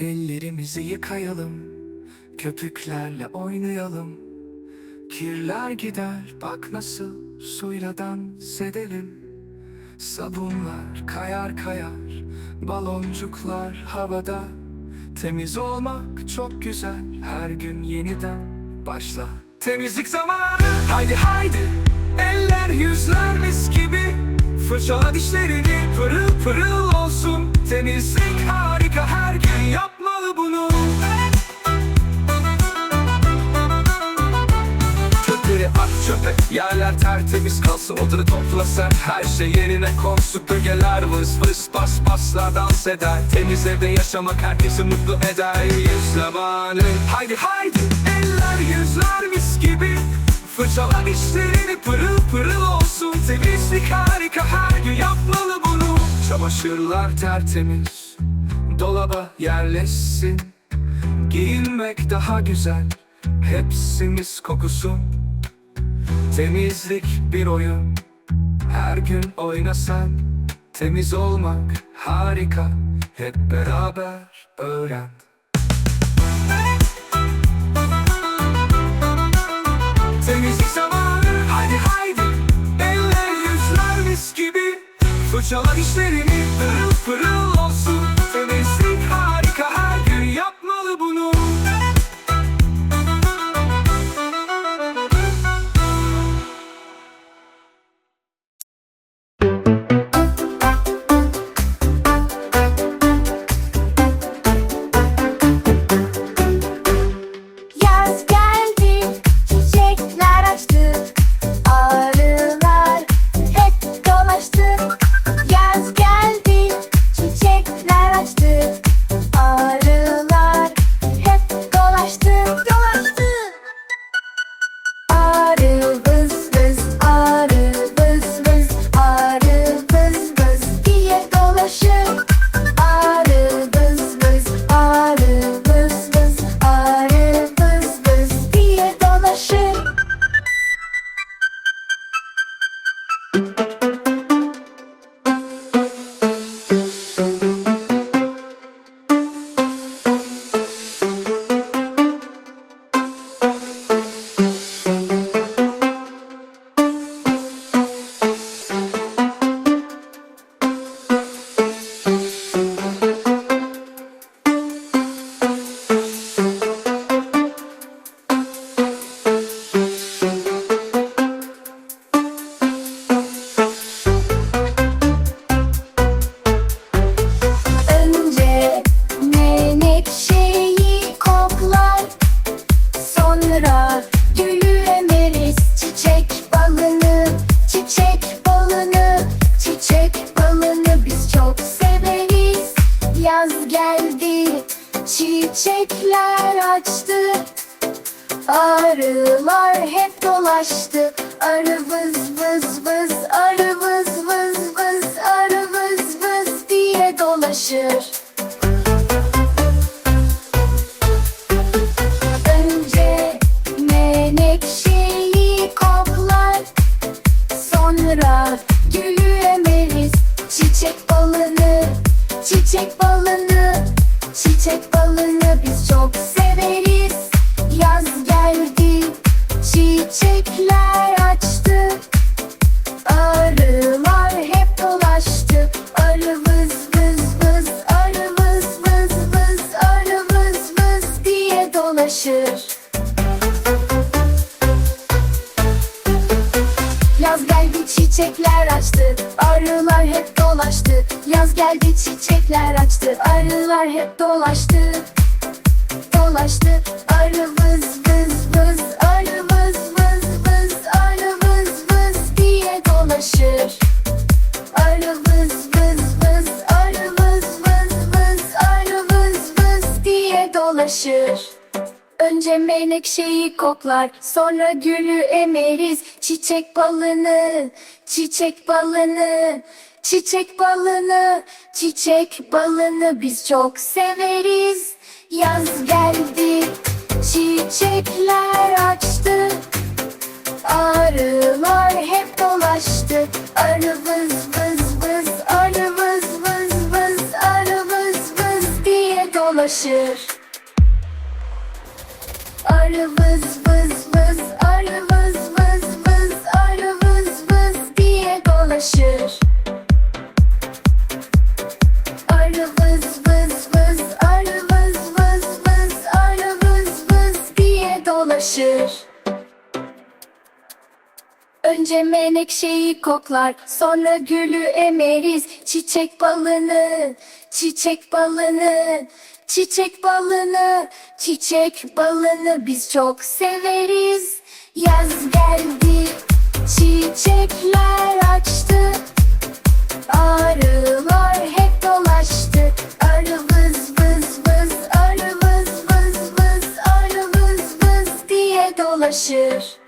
Ellerimizi yıkayalım, köpüklerle oynayalım. Kirler gider, bak nasıl suyla dans edelim. Sabunlar kayar kayar, baloncuklar havada. Temiz olmak çok güzel, her gün yeniden başla. Temizlik zamanı, haydi haydi. Eller yüzler mis gibi. Fırçala dişlerini pırıl pırıl olsun. Temizlik harika, her gün yapmalı Yerler tertemiz kalsın Odanı topla Her şey yerine kon. Süpürgeler vız vız Bas basla dans eder. Temiz evde yaşamak herkesi mutlu eder. Yüz zamanı Haydi haydi Eller yüzler mis gibi. Fırçala dişlerini pırıl pırıl olsun. Temizlik harika her gün yapmalı bunu. Çamaşırlar tertemiz Dolaba yerleşsin. Giyinmek daha güzel Hepsimiz kokusun Temizlik bir oyun. Her gün oynasan Temiz olmak harika. Hep beraber öğren. Temizlik zamanı Haydi haydi. Eller yüzler mis gibi. Fırçala dişlerini Arılar hep dolaştı. Arı vız vız vız Arı vız vız vız Arı vız vız diye dolaşır. Önce menekşeyi koklar Sonra gülü Çiçek balını, çiçek balını Çiçek balını biz çok severiz Yaz geldi çiçekler açtı. Arılar hep dolaştı. Yaz geldi çiçekler açtı. Arılar hep dolaştı. Dolaştı. Arı vız vız vız Arı vız vız vız Arı vız vız diye dolaşır. Arı vız vız vız Arı vız vız vız Arı vız vız diye dolaşır Önce menekşeyi koklar, sonra gülü emeriz. Çiçek balını, çiçek balını, çiçek balını, çiçek balını biz çok severiz. Yaz geldi, çiçekler açtı. Arılar Vız vız vız Önce menekşeyi koklar, sonra gülü emeriz. Çiçek balını, çiçek balını, çiçek balını, çiçek balını biz çok severiz. Yaz geldi, çiçekler açtı. Arılar hep dolaştı. Arı vız vız vız, arı vız vız vız, arı vız vız diye dolaşır.